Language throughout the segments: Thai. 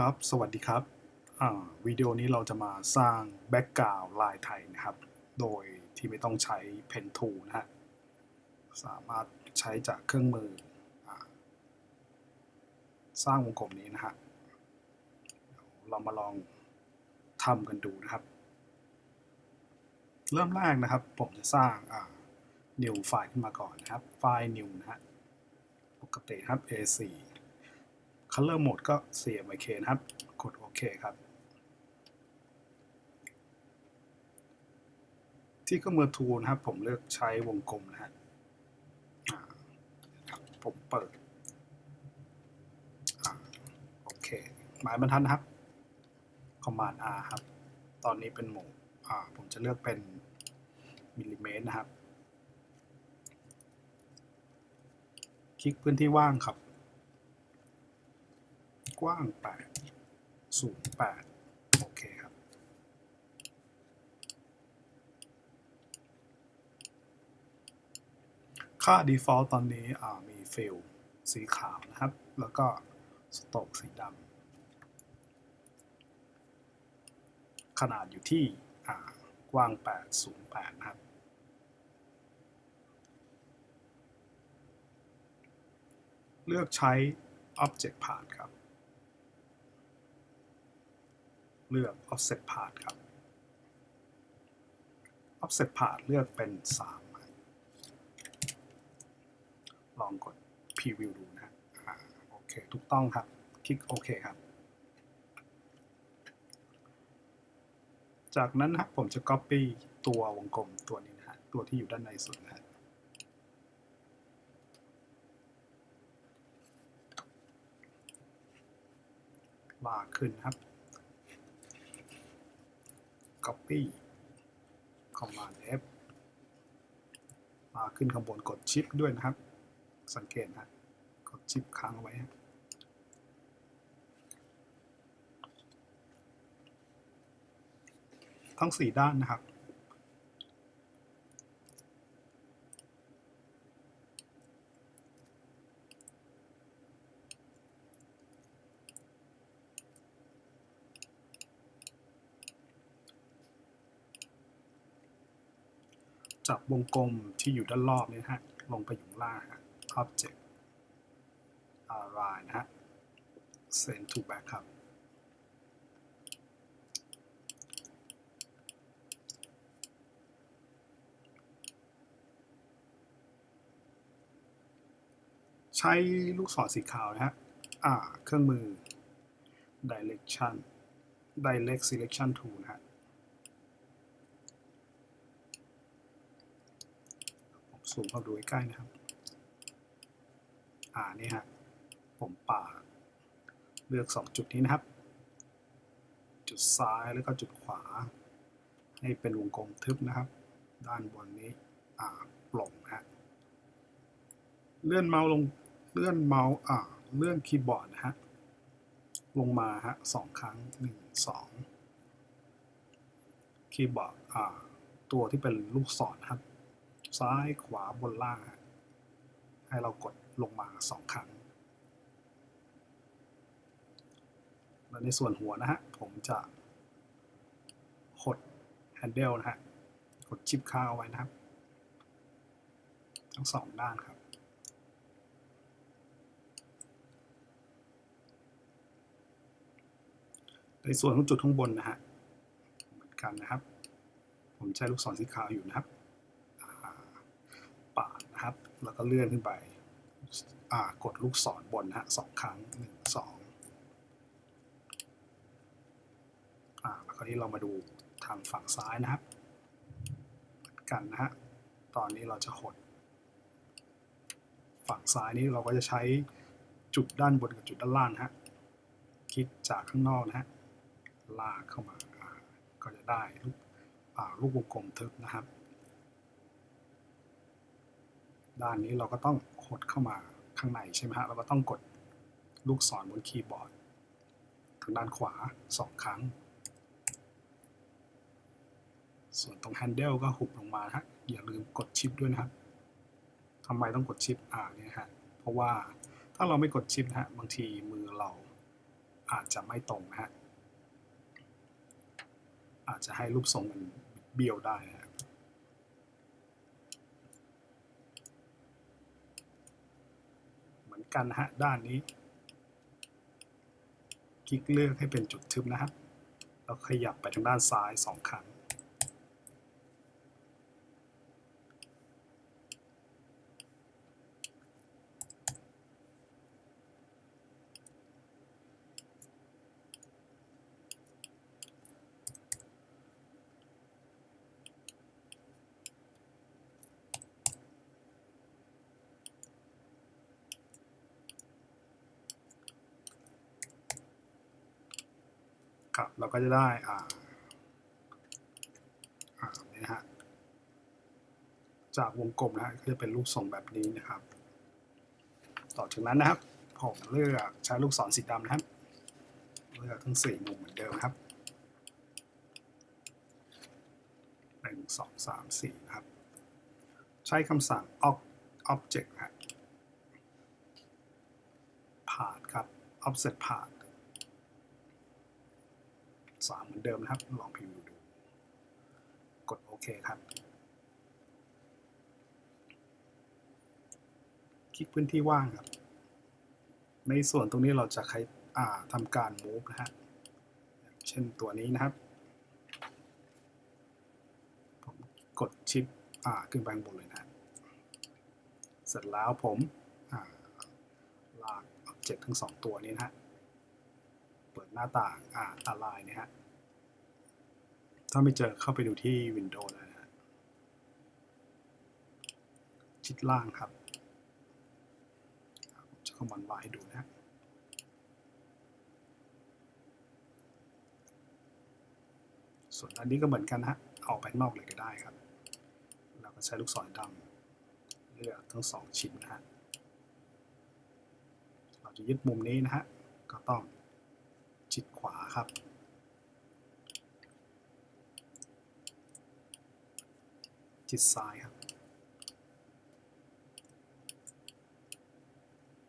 ครับ สวัสดีครับวิดีโอนี้เราจะมาสร้างแบ็กกราวลายไทยนะครับ โดยที่ไม่ต้องใช้ Pen Tool นะฮะ สามารถใช้จากเครื่องมืออสร้างวงกลมนี้นะฮะ เรามาลองทำกันดูนะครับ เริ่มแรกนะครับ ผมจะสร้างอ่า new ไฟล์ขึ้นมาก่อนนะครับ ไฟล์ new นะฮะ ปกติครับ A4 Color Mode ก็ CMYK นะครับ กดโอเคครับ ที่เครื่องมือ Tool นะครับ ผมเลือกใช้วงกลมนะฮะอ่าครับผมเปิดอโอเค หมายบรรทัดนะครับ Command R ครับ ตอนนี้เป็นโหมดอ่ผมจะเลือกเป็นมิลลิเมตรนะครับ คลิกพื้นที่ว่างครับ กว้าง8สูง8โอเคครับ ค่า default ตอนนี้มีฟิลสีขาวนะครับ แล้วก็สโตกสีดำขนาดอยู่ที่กว้าง8สูง8นะครับเลือกใช้ Object Path ครับ เลือก Offset Path ครับ Offset Path เลือกเป็น 3 ลองกด Preview ดูนะอโอเค ถูกต้องครับ คลิกโอเคครับ จากนั้นนะผมจะ Copy ตัววงกลมตัวนี้นะฮะ ตัวที่อยู่ด้านในสุดนะฮะลากขึ้นครับ copy command F มาขึ้นข้างบนกดชิปด้วยนะครับ สังเกตนะกดชิปค้างเอาไว้ ทั้งสี่ด้านนะครับ จับวงกลมที่อยู่ด้านรอบนี่ฮะลงไปอยู่ข้างล่างฮะ object align นะฮะ send to back ครับ ใช้ลูกศรสีขาวนะฮะ อ่า เครื่องมือ direction direct selection tool นะฮะ สูงเข้าดูใกล้นะครับ อ่านี่ฮะผมป่า เลือก 2 จุดนี้นะครับ จุดซ้ายแล้วก็จุดขวา ให้เป็นวงกลมทึบนะครับ ด้านบนนี้อ่าโปร่งนะฮะเลื่อนเมาส์ลงเลื่อนเมาส์อ่าเลื่อนคีย์บอร์ดนะฮะลงมาฮะสองครั้งหนึ่งสองคีย์บอร์ดอ่าตัวที่เป็นลูกศรนะครับ ซ้ายขวาบนล่าง ให้เรากดลงมาสองครั้งแล้วในส่วนหัวนะฮะ ผมจะกด handle นะฮะ กดชิปค้างเอาไว้นะครับ ทั้งสองด้านครับในส่วนของจุดข้างบนนะฮะ เหมือนกันนะครับ ผมใช้ลูกศรสีขาวอยู่นะครับ แล้วก็เลื่อนขึ้นไปอ่ากดลูกศรบนนะฮะสองครั้งหนึ่งสองอ่าแล้วคราวนี้เรามาดูทางฝั่งซ้ายนะครับ กันนะฮะ ตอนนี้เราจะหด ฝั่งซ้ายนี้เราก็จะใช้จุดด้านบนกับจุดด้านล่างฮะคิดจากข้างนอกนะฮะ ลากเข้ามาอ่าก็จะได้ลูกอ่าลูกวงกลมทึบนะครับ ด้านนี้เราก็ต้องหดเข้ามาข้างในใช่ไหมฮะเราก็ต้องกดลูกศรบนคีย์บอร์ด ทางด้านขวาสองครั้ง ส่วนตรงแฮนเดิลก็หุบลงมาฮะอย่าลืมกดชิปด้วยนะครับทำไมต้องกดชิปอ่าเนี่ยฮะเพราะว่าถ้าเราไม่กดชิปนะฮะบางทีมือเราอาจจะไม่ตรงนะฮะอาจจะให้รูปทรงมันเบี้ยวได้ฮะเหมือน กันนะฮะด้านนี้ คลิกเลือกให้เป็นจุดทึบนะครับแล้วขยับไปทางด้านซ้ายสองครั้ง ก็จะได้อ่านี่ฮะจากวงกลมนะฮะก็จะเป็นรูปทรงแบบนี้นะครับ ต่อจากนั้นนะครับผมเลือกใช้ลูกศรสีดำนะครับเลือกทั้งสี่มุมเหมือนเดิมครับหนึ่งสองสามสี่ครับ ใช้คำสั่ง object ครับ part ครับ offset part 3 เหมือนเดิมนะครับ ลองพิมพ์ดู กดโอเคครับ คลิกพื้นที่ว่างครับ ในส่วนตรงนี้เราจะใช้ทำการ move นะฮะ เช่นตัวนี้นะครับ ผมกดชิปขึ้นไปบนเลยนะ เสร็จแล้วผมลากออบเจกต์ทั้งสองตัวนี้นะฮะ เปิดหน้าต่างอ่าอะไรเนี่ยฮะถ้าไม่เจอเข้าไปดูที่ Windows นะฮะชิดล่างครับจะคอมมานด์วให้ดูนะฮะส่วนอันนี้ก็เหมือนกันนะฮะเอาไปนอกเลยก็ได้ครับ เราก็ใช้ลูกศรดำเลือกทั้งสองชิ้นนะฮะเราจะยึดมุมนี้นะฮะก็ต้อง จิดขวาครับจิดซ้ายครับ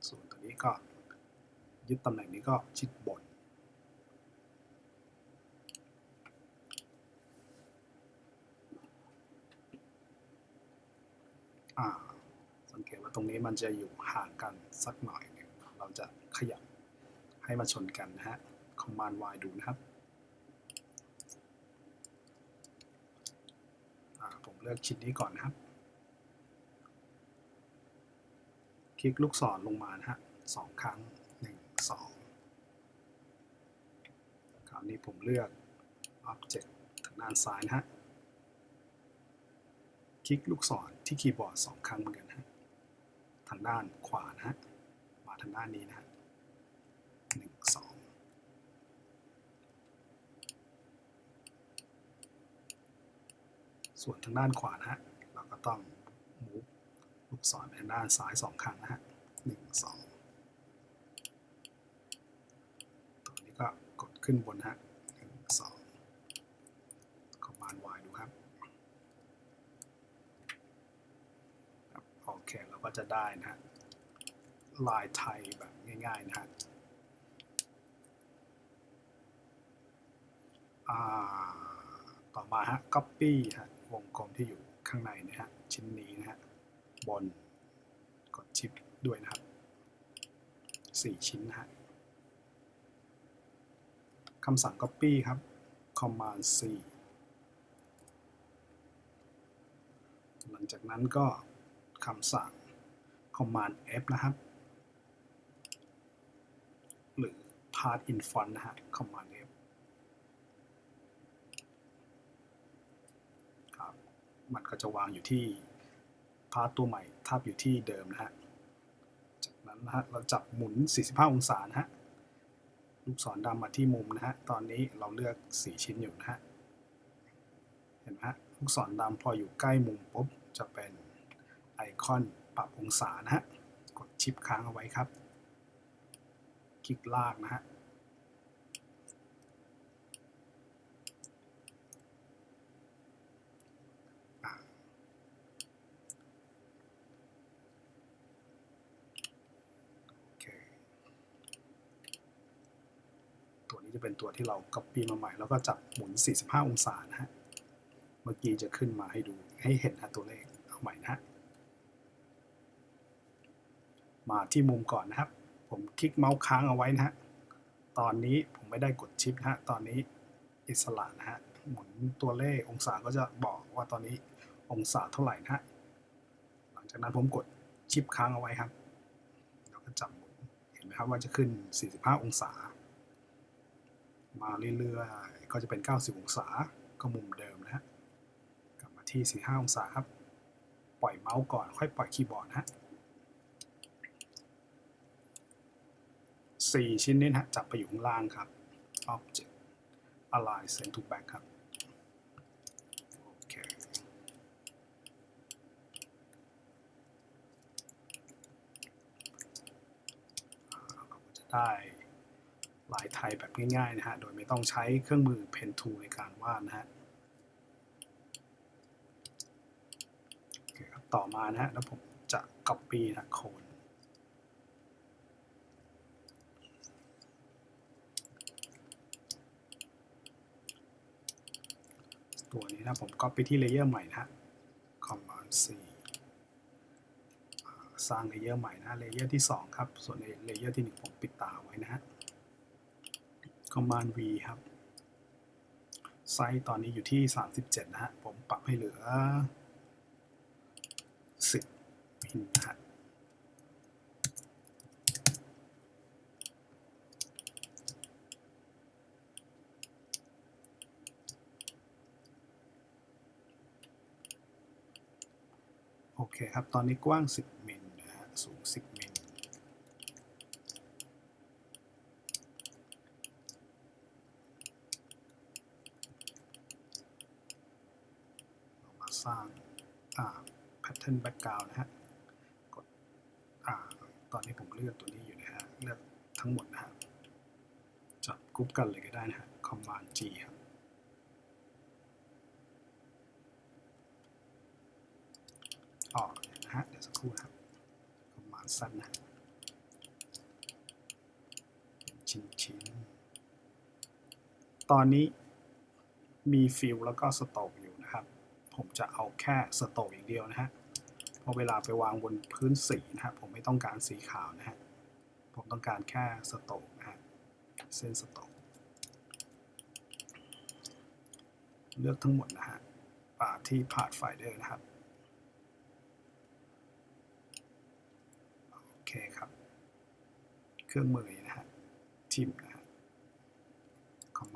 ส่วนตัวนี้ก็ยึดตำแหน่งนี้ก็ชิดบนอ่าสังเกตว่าตรงนี้มันจะอยู่ห่างกันสักหน่อยนึงเราจะขยับให้มาชนกันนะฮะ คอมมานด์ Y ดูนะครับ ผมเลือกชิ้นนี้ก่อนนะครับ คลิกลูกศรลงมานะฮะสองครั้งหนึ่งสองคราวนี้ผมเลือก Object ทางด้านซ้ายนะฮะ คลิกลูกศรที่คีย์บอร์ดสองครั้งเหมือนกันฮะ ทางด้านขวานะฮะ มาทางด้านนี้นะฮะหนึ่งสอง ส่วนทางด้านขวานะฮะเราก็ต้อง move ลูกศรไปทางด้านซ้ายสองครั้งนะฮะหนึ่งสองตัวนี้ก็กดขึ้นบนฮะหนึ่งสองคอมมานด์ Y ดูครับครับโอเคเราก็จะได้นะฮะลายไทยแบบง่าย ๆ นะฮะต่อมาฮะ copy ฮะ วงกลมที่อยู่ข้างในนะฮะชิ้นนี้นะฮะบนกดชิปด้วยนะครับสี่ชิ้นนะฮะคำสั่ง copy ครับ command C หลังจากนั้นก็คำสั่ง command F นะครับ หรือ part in front นะฮะ command F ครับ มันก็จะวางอยู่ที่พาร์ตตัวใหม่ทับอยู่ที่เดิมนะฮะ จากนั้นนะฮะเราจับหมุน 45 องศานะฮะ ลูกศรดำมาที่มุมนะฮะ ตอนนี้เราเลือก 4 ชิ้นอยู่นะฮะ เห็นไหมฮะ ลูกศรดำพออยู่ใกล้มุมปุ๊บ จะเป็นไอคอนปรับองศานะฮะ กดชิปค้างเอาไว้ครับ คลิกลากนะฮะ โอเค ตัวนี้ จะเป็นตัวที่เรา copy มาใหม่ แล้วก็จับหมุน 45 องศานะฮะ เมื่อกี้จะขึ้นมาให้ดูให้เห็นนะตัวเลขเอาใหม่นะฮะ มาที่มุมก่อนนะครับ ผมคลิกเมาส์ค้างเอาไว้นะฮะ ตอนนี้ผมไม่ได้กดชิปนะฮะ ตอนนี้อิสระนะฮะ หมุนตัวเลของศาก็จะบอกว่าตอนนี้องศาเท่าไหร่นะฮะ หลังจากนั้นผมกดชิปค้างเอาไว้ครับ แล้วก็จับหมุน เห็นไหมครับว่าจะขึ้น 45 องศา มาเรื่อยๆ ก็จะเป็น 90 องศา ก็มุมเดิมนะฮะ กลับมาที่ 45 องศาครับ ปล่อยเมาส์ก่อนค่อยปล่อยคีย์บอร์ดนะฮะ4ชิ้นนี้นะจับไปอยู่ข้างล่างครับ Object Align Send to Back ครับ โอเค เราก็จะได้ ลายไทยแบบง่ายๆนะฮะ โดยไม่ต้องใช้เครื่องมือ Pen Tool ในการวาดนะฮะต่อมานะฮะ แล้วผมจะ Copy นะโคนตัวนี้นะผม Copy ที่เลเยอร์ใหม่นะฮะ Command C อ่สร้างเลเยอร์ใหม่นะเลเยอร์ที่ 2 ครับ ส่วนในเลเยอร์ที่ 1 ผมปิดตาไว้นะฮะ Command V ครับ ไซส์ตอนนี้อยู่ที่ 37 นะฮะ ผมปรับให้เหลือ 10มิลนะฮะโอเคครับ ตอนนี้กว้าง 10 มิลนะฮะ สูง 10 มิล เรามาสร้างอ่า pattern background นะฮะ กด อ่า ตอนนี้ผมเลือกตัวนี้อยู่นะฮะ เลือกทั้งหมดนะฮะ จับกรุ๊ปกันเลยก็ได้นะฮะ command G ครับ ออกนะฮะ เดี๋ยวสักครู่นะครับ command สั้นนะฮะเป็นชิ้นๆ ต อนนี้มีฟิลแล้วก็สโตกอยู่นะครับ ผมจะเอาแค่สโตกอย่างเดียวนะฮะพอเวลาไปวางบนพื้นสีนะฮะผมไม่ต้องการสีขาวนะฮะผมต้องการแค่สโตกนะฮะเส้นสโตกเลือกทั้งหมดนะฮะป่าที่พาดไฟเดอร์นะครับโอเคครับ เครื่องมือนะฮะทิม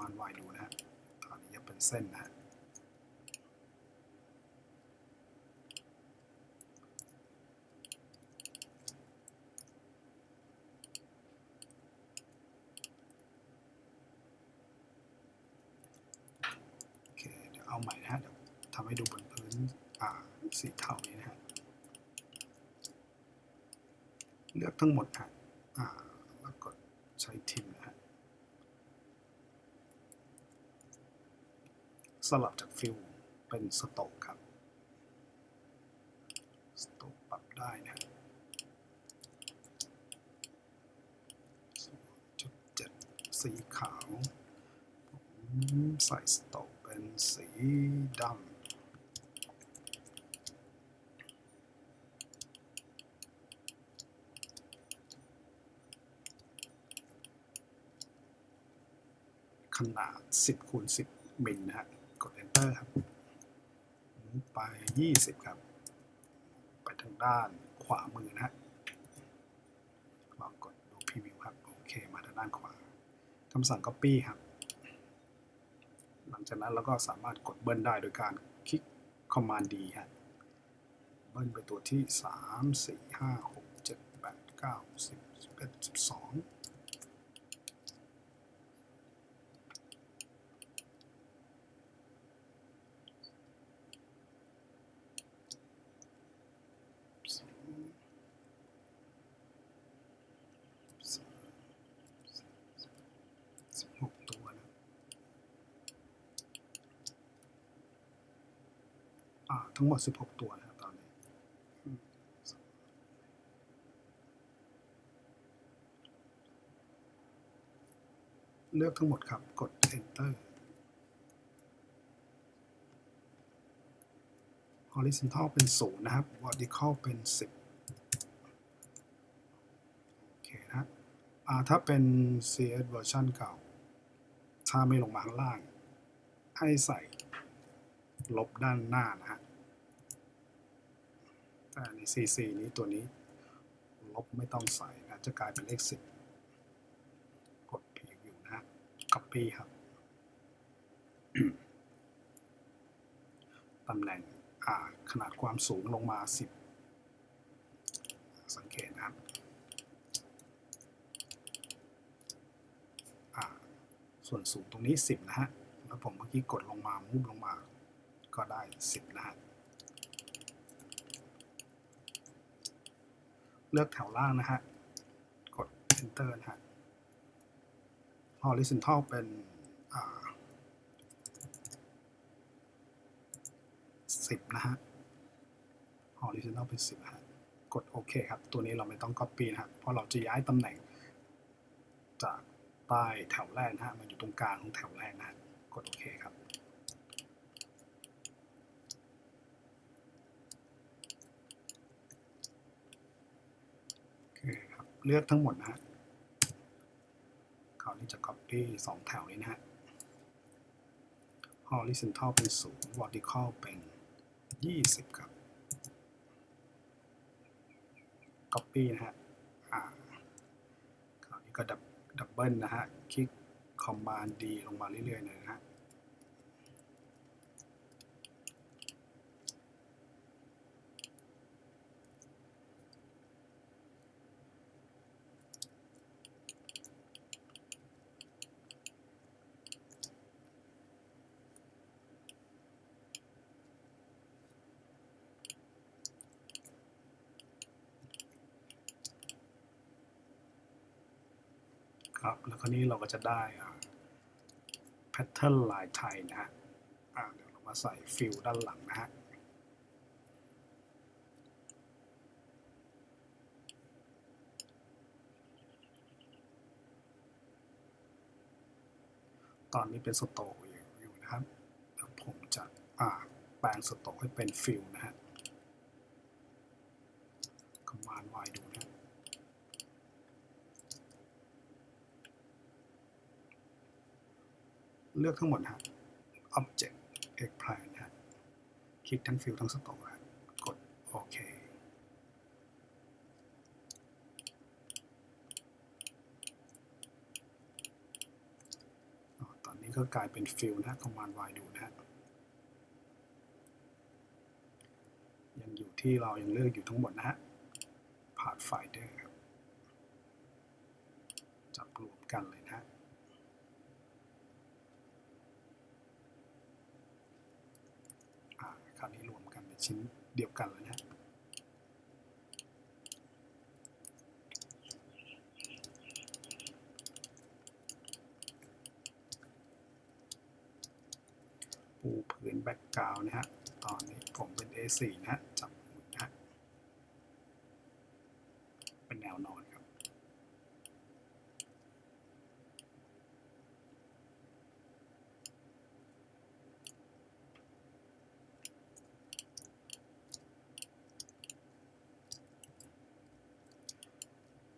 นะฮะ command y ดูนะฮะตอนนี้จะเป็นเส้นนะฮะเดี๋ยวเอาใหม่นะฮะเดี๋ยวทำให้ดูบนพื้นสีเทานี้นะฮะ เลือกทั้งหมดฮะแล้วกดใช้ทิมนะฮะ สลับจากฟิลเป็นสโตกครับ สโตกปรับได้นะจุดเจ็ดสีขาว ผมใส่สโตกเป็นสีดำขนาด 10คูณ10มิลนะฮะ กด enter ครับไป 20 ครับ ไปทางด้านขวามือนะฮะลองกดดูพรีวิวครับ โอเค มาทางด้านขวาคำสั่ง copy ครับ หลังจากนั้นเราก็สามารถกดเบิ้ลได้โดยการคลิก command D ฮะเบิ้ลไปตัวที่ 3 4 5 6 7 8 9 10 11 12 สิบหกตัวนะอ่า ทั้งหมดสิบหกตัวนะครับตอนนี้เลือกทั้งหมดครับ กด enter horizontal เป็นศูนย์นะครับ vertical เป็น 10โอเคนะอ่าถ้าเป็น CS version เก่า ถ้าไม่ลงมาข้างล่าง ให้ใส่ลบด้านหน้านะฮะ ใน CC นี้ตัวนี้ ลบไม่ต้องใส่นะ จะกลายเป็นเลข10กด preview นะฮะ copy ครับ ตำแหน่งขนาดความสูงลงมา 10 สังเกตนะครับส่วนสูงตรงนี้ 10 นะฮะ แล้วผมเมื่อกี้กดลงมามูฟลงมา ก็ได้ 10 นะฮะ เลือกแถวล่างนะฮะ กด enter นะฮะ horizontal เป็น 10 นะฮะ horizontal เป็น 10 ฮะ กดโอเคครับ ตัวนี้เราไม่ต้อง copy นะฮะเพราะเราจะย้ายตำแหน่ง จากใต้แถวแรกนะฮะ มาอยู่ตรงกลางของแถวแรกนะฮะ กดโอเคครับ โอเคครับ เลือกทั้งหมดนะฮะคราวนี้จะ copy สองแถวนี้นะฮะ horizontal เป็นศูนย์ vertical เป็น 20 ครับ copy นะฮะคราวนี้ก็ดับดับเบิลนะฮะ คลิก command D ลงมาเรื่อยๆเลยนะฮะ ครับ แล้วคราวนี้เราก็จะได้แพทเทิร์นลายไทยนะฮะเดี๋ยวเรามาใส่ฟิลด้านหลังนะฮะตอนนี้เป็นสโตอยู่อยู่นะครับ ผมจะแปลงสโตให้เป็นฟิลนะฮะ command Y ดูนะ เลือกทั้งหมดนะฮะ object x plan นะฮะคลิกทั้งฟิลทั้งสโตกครับกดโอเคตอนนี้ก็กลายเป็นฟิลนะฮะ command Y ดูนะฮะยังอยู่ที่เรายังเลือกอยู่ทั้งหมดนะฮะ pathfinder ครับจับรวมกันเลยนะฮะ อ่าคราวนี้รวมกันเป็นชิ้นเดียวกันแล้วนะฮะ ปูพื้นแบ็กกราวนะฮะ ตอนนี้ผมเป็น A4 นะฮะ จับหมุนนะฮะ เป็นแนวนอนครับ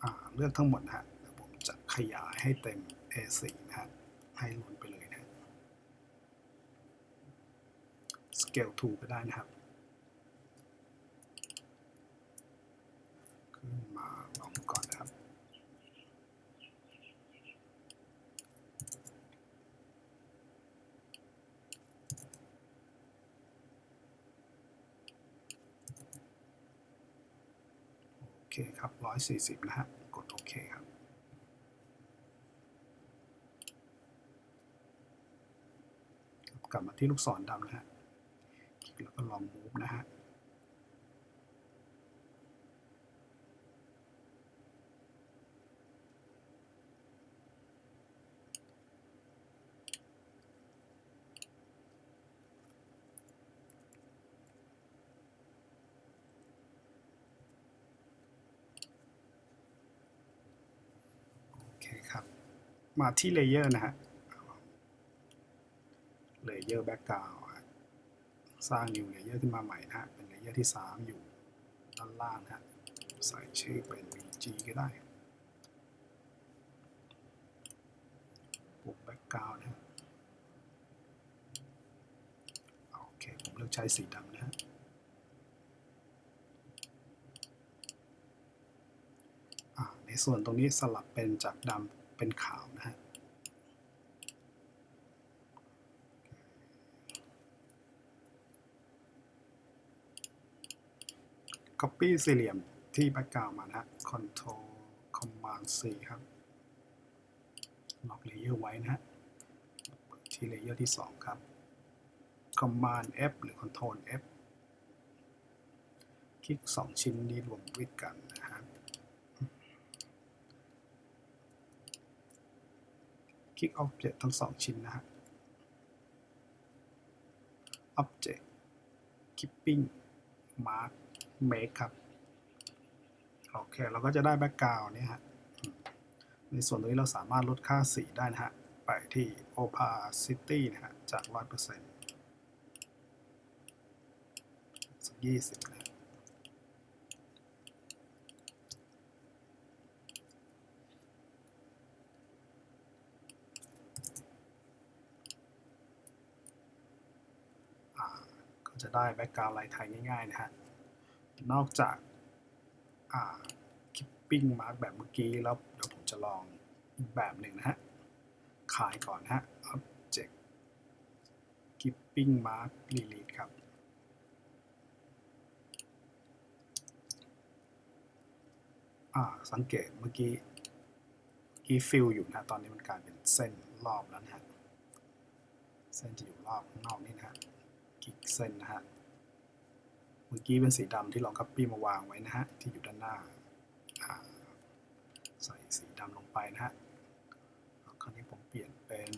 อ่าเลือกทั้งหมดนะฮะผมจะขยายให้เต็ม A4 นะฮะ ให้ล้นไปเลยนะฮะ Scale to ก็ได้นะครับ ขึ้นมาลองก่อนนะครับ โอเคครับ 140 นะฮะ กดโอเคครับกลับมาที่ลูกศรดำนะฮะค ลอง move นะฮะโอเคครับมมาที่เลเยอร์นะฮะ เลเยอร์แบ็กกราว สร้าง new layer ขึ้นมาใหม่นะฮะ เป็นเลเยอร์ที่ 3 อยู่ด้านล่างนะฮะ ใส่ชื่อเป็น VG ก็ได้ปุ่มแบ็กกราวนะฮะโอเค ผมเลือกใช้สีดำนะฮะในส่วนตรงนี้สลับเป็นจากดำเป็นขาวนะฮะ Copy สี่เหลี่ยมที่แบ็กกราวมานะฮะ Control Command C ครับล็อกเลเยอร์ไว้นะฮะเปิดที่เลเยอร์ที่ 2 ครับ Command F หรือ Control F คลิก 2 ชิ้นนี้รวมด้วยกันนะครับคลิก Object ทั้ง 2 ชิ้นนะฮะ Object Keeping Mark Make ครับ โอเค เราก็จะได้แบ็กกราวน์เนี่ฮะ ในส่วนตรงนี้เราสามารถลดค่าสีได้นะฮะ ไปที่ opacity นะฮะ จาก 100%สัก20นะฮะอ่าก็จะได้แบ็กกราวด์ลายไทยง่ายๆนะฮะ นอกจากคิปปิ้งมาร์กแบบเมื่อกี้แล้วเดี๋ยวผมจะลองอีกแบบหนึ่งนะฮะ ขายก่อนนะฮะ Object Keeping Mark Delete ครับอ่าสังเกตเมื่อกี้กี้ฟิลอยู่นะตอนนี้มันกลายเป็นเส้นรอบแล้วนะฮะ เส้นจะอยู่รอบข้างนอกนี่นะฮะคลิกเส้นนะฮะ เมื่อกี้เป็นสีดำที่เราคัปปี้มาวางไว้นะฮะที่อยู่ด้านหน้าใส่สีดำลงไปนะฮะแล้วคราวนี้ผมเปลี่ยนเป็น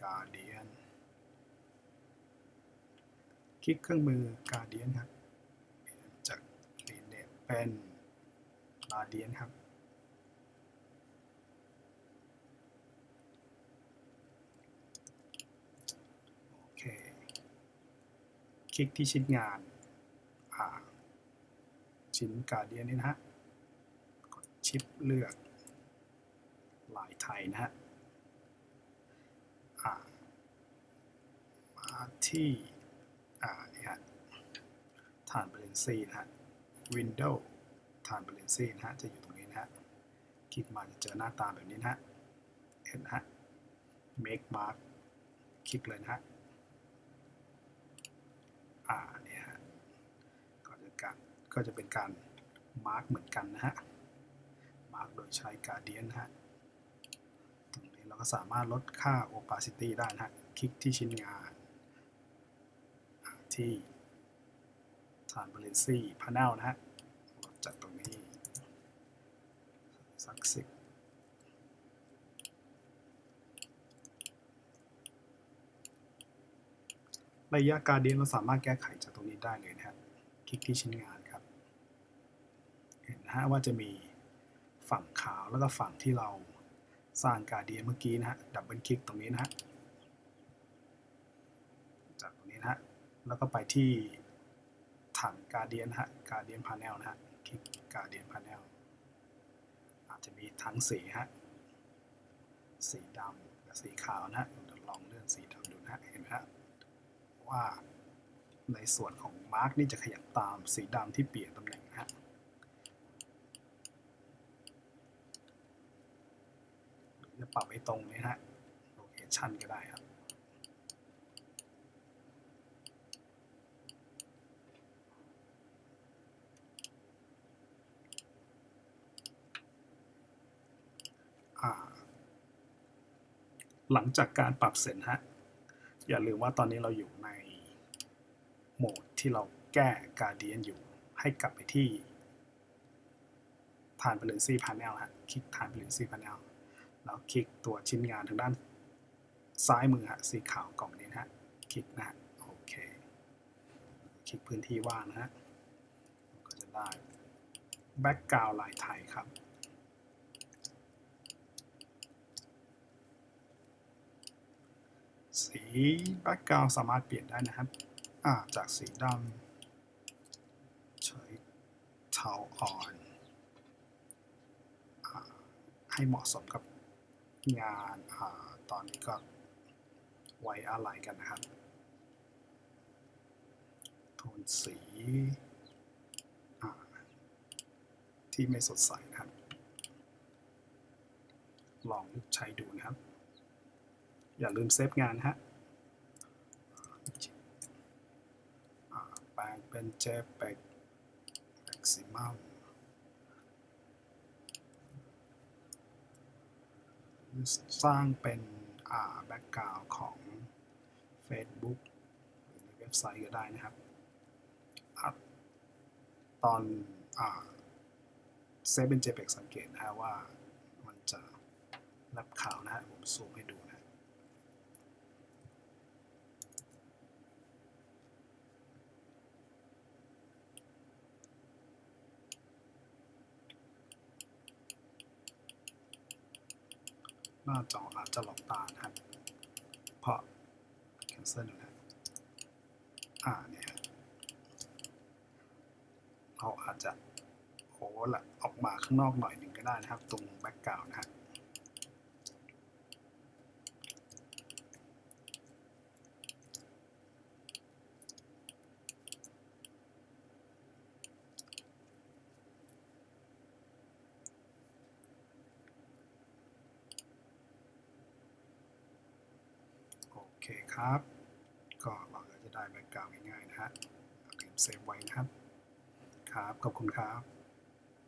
Guardian คลิกเครื่องมือ Guardian ครับเปลี่ยนจาก Rename เป็น Guardian ครับ โอเค คลิกที่ชิ้นงานอ่าชิ้น Guardian นี่นะฮะ กดชิปเลือกลายไทยนะฮะอ่ามาที่อ่านี่ฮะฐานเบลนซีนะฮะ Windows ฐานเบลนซีนะฮะ จะอยู่ตรงนี้นะฮะ คลิกมาจะเจอหน้าตาแบบนี้นะฮะ เห็นฮะ Make Mark คลิกเลยนะฮะ อ่าเนี่ยก็จะการก็จะเป็นการมาร์กเหมือนกันนะฮะมาร์กโดยใช้ Guardian นฮะตรงนี้เราก็สามารถลดค่า opacity ได้นะฮะคลิกที่ชิ้นงานที่ transparency panel นะฮะจากตรงนี้สักสิบ ระยะการเดียนเราสามารถแก้ไขจากตรงนี้ได้เลยนะฮะคลิกที่ชิ้นงานครับ เห็นนะฮะว่าจะมีฝั่งขาวแล้วก็ฝั่งที่เราสร้างการเดียนเมื่อกี้นะฮะ ดับเบิลคลิกตรงนี้นะฮะ จากตรงนี้นะฮะ แล้วก็ไปที่ถังการเดียนฮะ การเดียนพา n นลนะฮะ คลิกการเดียนพา n นลอาจจะมีทั้งสีฮะ สีดำกับสีขาวนะฮะลองเลื่อนสีดำดูนะฮะ เห็นไหมฮะ ว่า ในส่วนของมาร์กนี่จะขยับตามสีดำที่เปลี่ยนตำแหน่งนะฮะหรือจะปรับไอ้ตรงนี้ฮะโลเคชันก็ได้ครับหลังจากการปรับเสร็จฮะ อย่าลืมว่าตอนนี้เราอยู่ในโหมดที่เราแก้การเดียนอยู่ ให้กลับไปที่ฐาน Balancing Panel ฮะ คลิกฐาน Balancing Panel แล้วคลิกตัวชิ้นงานทางด้านซ้ายมือฮะ สีขาวกล่องนี้นะฮะ คลิกนะฮะโอเค คลิกพื้นที่ว่างนะฮะ ก็จะได้ Background ลายไทยครับ สี แบ็กกราวสามารถเปลี่ยนได้นะครับาจากสีดำใช้เทาอ่อนอให้เหมาะสมกับงานอาตอนนี้ก็ไว้อะไรกันนะครับ โทนสีที่ไม่สดใสนะครับ ลองใช้ดูนะครับ อย่าลืมเซฟงานนะ แปลงเป็น JPEG maximum สร้างเป็นแบ็กกราวของ Facebook หรือในเว็บไซต์ก็ได้นะครับอตอนเซฟเป็น JPEG สังเกตนะฮะว่ามันจะรับข่าวนะฮะผมซูมให้ดู หน้าจออาจจะหลอกตานะครับ เพราะ cancel อยู่นะอ่าเนี่ยเราอาจจะโอ้ละออกมาข้างนอกหน่อยหนึ่งก็ได้นะครับ ตรงแบ็กกราวนะครับอ คครับ ก็เราจะได้แบ็กกราวง่ายๆนะฮะอย่าลืมเซฟไว้นะครับ ครับ ขอบคุณครับ